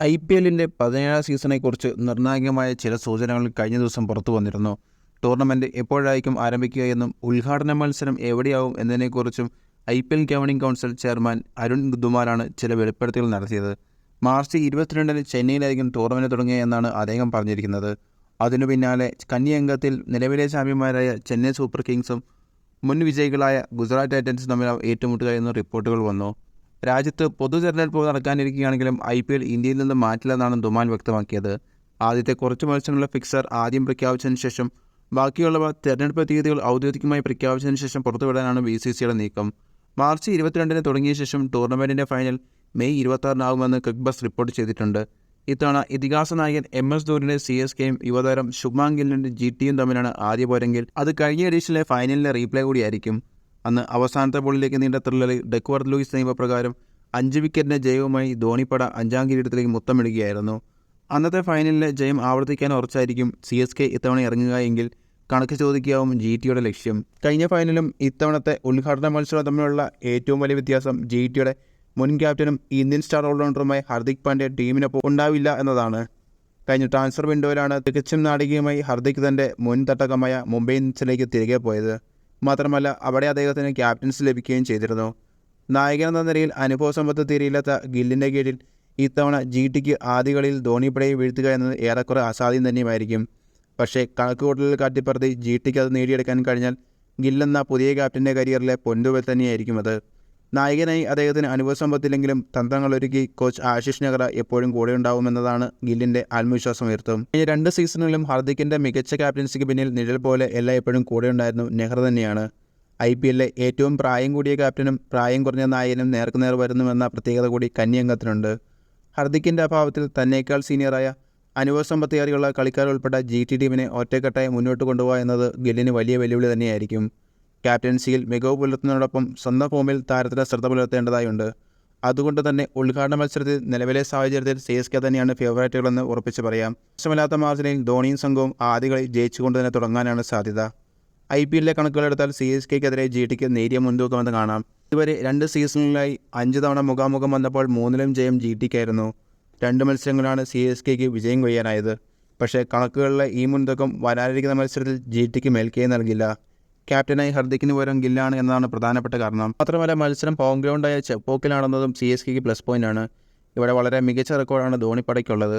I P എല്ലിന്റെ പതിനേഴാം സീസണെക്കുറിച്ച് നിർണായകമായ ചില സൂചനകൾ കഴിഞ്ഞ ദിവസം പുറത്തു വന്നിരുന്നു. ടൂർണമെന്റ് എപ്പോഴായിരിക്കും ആരംഭിക്കുക എന്നും ഉദ്ഘാടന മത്സരം എവിടെയാവും എന്നതിനെക്കുറിച്ചും I P L governing council chairman Arun ഗുദ്ദുമാരാണ് ചില വെളിപ്പെടുത്തലുകൾ നടത്തിയത്. മാർച്ച് ഇരുപത്തിരണ്ടിന് ചെന്നൈയിലായിരിക്കും ടൂർണമെന്റ് തുടങ്ങിയ എന്നാണ് അദ്ദേഹം പറഞ്ഞിരിക്കുന്നത്. അതിനു പിന്നാലെ കന്നി അംഗത്തിൽ നിലവിലെ ചാമ്പ്യന്മാരായ ചെന്നൈ സൂപ്പർ കിങ്സും മുൻ വിജയികളായ ഗുജറാത്ത് ടൈറ്റൻസും തമ്മിൽ ഏറ്റുമുട്ടുക എന്ന റിപ്പോർട്ടുകൾ വന്നു. രാജ്യത്ത് പൊതു തെരഞ്ഞെടുപ്പ് നടക്കാനിരിക്കുകയാണെങ്കിലും ഐ പി എൽ ഇന്ത്യയിൽ നിന്ന് മാറ്റില്ലെന്നാണ് ദുമാൻ വ്യക്തമാക്കിയത്. ആദ്യത്തെ കുറച്ച് മത്സരങ്ങളിലെ ഫിക്സർ ആദ്യം പ്രഖ്യാപിച്ചതിന് ശേഷം ബാക്കിയുള്ളവ തെരഞ്ഞെടുപ്പ് തീയതികൾ ഔദ്യോഗികമായി പ്രഖ്യാപിച്ചതിന് ശേഷം പുറത്തുവിടാനാണ് ബി സി സിയുടെ നീക്കം. മാർച്ച് ഇരുപത്തിരണ്ടിന് തുടങ്ങിയ ശേഷം ടൂർണമെന്റിന്റെ ഫൈനൽ മെയ് ഇരുപത്താറിനാകുമെന്ന് ക്രിക്ബസ് റിപ്പോർട്ട് ചെയ്തിട്ടുണ്ട്. ഇത്തവണ ഇതിഹാസ നായകൻ എം എസ് ധോണിയുടെ സി എസ് കെയും യുവതാരം ഗില്ലിന്റെ ജി ടിയും തമ്മിലാണ് ആദ്യ പോരെങ്കിൽ. അത് കഴിഞ്ഞ എഡീഷനിലെ ഫൈനലിലെ റീപ്ലേ കൂടിയായിരിക്കും. അന്ന് അവസാനത്തെ ബോളിലേക്ക് നീണ്ട ത്രില്ലറിൽ ഡെക്വർത്ത് ലൂയിസ് നിയമപ്രകാരം അഞ്ച് വിക്കറ്റിന്റെ ജയവുമായി ധോണിപ്പട അഞ്ചാം കിരീടത്തിലേക്ക് മുത്തമിടുകയായിരുന്നു. അന്നത്തെ ഫൈനലിലെ ജയം ആവർത്തിക്കാൻ ഉറച്ചായിരിക്കും സി എസ് കെ ഇത്തവണ ഇറങ്ങുക എങ്കിൽ കണക്ക് ചോദിക്കാവും ജി ടിയുടെ ലക്ഷ്യം. കഴിഞ്ഞ ഫൈനലും ഇത്തവണത്തെ ഉദ്ഘാടന മത്സരം തമ്മിലുള്ള ഏറ്റവും വലിയ വ്യത്യാസം ജി ടിയുടെ മുൻ ക്യാപ്റ്റനും ഇന്ത്യൻ സ്റ്റാർ ഓൾറൗണ്ടറുമായ ഹാർദിക് പാണ്ഡ്യ ടീമിനൊപ്പം ഉണ്ടാവില്ല എന്നതാണ്. കഴിഞ്ഞ ട്രാൻസ്ഫർ വിൻഡോയിലാണ് തികച്ചും നാടകീയമായി ഹർദിക് തന്റെ മുൻ തട്ടകമായ മുംബൈ ഇന്ത്യൻസിലേക്ക് തിരികെ പോയത്. മാത്രമല്ല അവിടെ അദ്ദേഹത്തിന് ക്യാപ്റ്റൻസി ലഭിക്കുകയും ചെയ്തിരുന്നു. നായകൻ എന്ന നിലയിൽ അനുഭവ സമ്പത്ത് തീരെയില്ലാത്ത ഗില്ലിന്റെ കീഴിൽ ഇത്തവണ ജി ടിക്ക് ആദ്യ കളിയിൽ ധോണിപ്പടയെ വീഴ്ത്തുക എന്നത് ഏറെക്കുറെ അസാധ്യം തന്നെയുമായിരിക്കും. പക്ഷേ കണക്കുകൂട്ടലിൽ കാട്ടിപ്പറത്തി ജി ടിക്ക് അത് നേടിയെടുക്കാൻ കഴിഞ്ഞാൽ ഗില്ലെന്ന പുതിയ ക്യാപ്റ്റന്റെ കരിയറിലെ പൊൻതുവൽ തന്നെയായിരിക്കും അത്. നായകനായി അദ്ദേഹത്തിന് അനുഭവ സമ്പത്തില്ലെങ്കിലും തന്ത്രങ്ങളൊരുക്കി കോച്ച് ആശിഷ് നെഹ്റ എപ്പോഴും കൂടെ ഉണ്ടാവുമെന്നതാണ് ഗില്ലിന്റെ ആത്മവിശ്വാസം ഉയർത്തും ഈ രണ്ട് സീസണുകളിലും ഹാർദിക്കിന്റെ മികച്ച ക്യാപ്റ്റൻസിക്ക് പിന്നിൽ നിഴൽ പോലെ എല്ലാ എപ്പോഴും കൂടെ ഉണ്ടായിരുന്നു നെഹ്റ തന്നെയാണ്. ഐ പി എല്ലിലെ ഏറ്റവും പ്രായം കൂടിയ ക്യാപ്റ്റനും പ്രായം കുറഞ്ഞ നായകനും നേർക്കുനേർ വരുന്നുവെന്ന പ്രത്യേകത കൂടി കന്യംഗത്തിനുണ്ട് ഹർദിക്കിന്റെ അഭാവത്തിൽ തന്നേക്കാൾ സീനിയറായ അനുഭവ സമ്പത്തികാരികളുള്ള കളിക്കാർ ഉൾപ്പെട്ട ജി ടി ടീമിനെ ഒറ്റക്കെട്ടായി മുന്നോട്ട് കൊണ്ടുപോകുക എന്നത് ഗില്ലിന് വലിയ വെല്ലുവിളി തന്നെയായിരിക്കും. ക്യാപ്റ്റൻസിയിൽ മികവ് പുലർത്തുന്നതോടൊപ്പം സ്വന്തം ഫോമിൽ താരത്തിന് ശ്രദ്ധ പുലർത്തേണ്ടതായുണ്ട്. അതുകൊണ്ട് തന്നെ ഉദ്ഘാടന മത്സരത്തിൽ നിലവിലെ സാഹചര്യത്തിൽ സി എസ് കെ തന്നെയാണ് ഫേവറേറ്റുകളെന്ന് ഉറപ്പിച്ച് പറയാം. ഇഷ്ടമില്ലാത്ത മാർജിനിൽ ധോണിയും സംഘവും ആദ്യകളിൽ ജയിച്ചുകൊണ്ട് തന്നെ തുടങ്ങാനാണ് സാധ്യത. ഐ പി എല്ലിലെ കണക്കുകളെടുത്താൽ സി എസ് കെക്കെതിരെ ജി ടിക്ക് നേരിയ മുൻതൂക്കമെന്ന് കാണാം. ഇതുവരെ രണ്ട് സീസണുകളിലായി അഞ്ച് തവണ മുഖാമുഖം വന്നപ്പോൾ മൂന്നിലും ജയം ജി ടിക്കായിരുന്നു രണ്ട് മത്സരങ്ങളാണ് സി എസ് കെക്ക് വിജയം കൊയ്യാനായത്. പക്ഷേ കണക്കുകളിലെ ഈ മുൻതൂക്കം വരാനിരിക്കുന്ന മത്സരത്തിൽ ജി ടിക്ക് മേൽക്കൈ നൽകില്ല. ക്യാപ്റ്റനായി ഹർദിക്കിന് പകരം ഗില്ലാണ് എന്നതാണ് പ്രധാനപ്പെട്ട കാരണം. മാത്രമല്ല മത്സരം ഹോം ഗ്രൗണ്ടായ ചെപ്പോക്കിലാണെന്നതും സി എസ് കെക്ക് പ്ലസ് പോയിന്റാണ് ഇവിടെ വളരെ മികച്ച റെക്കോർഡാണ് ധോണിപ്പടയ്ക്കുള്ളത്.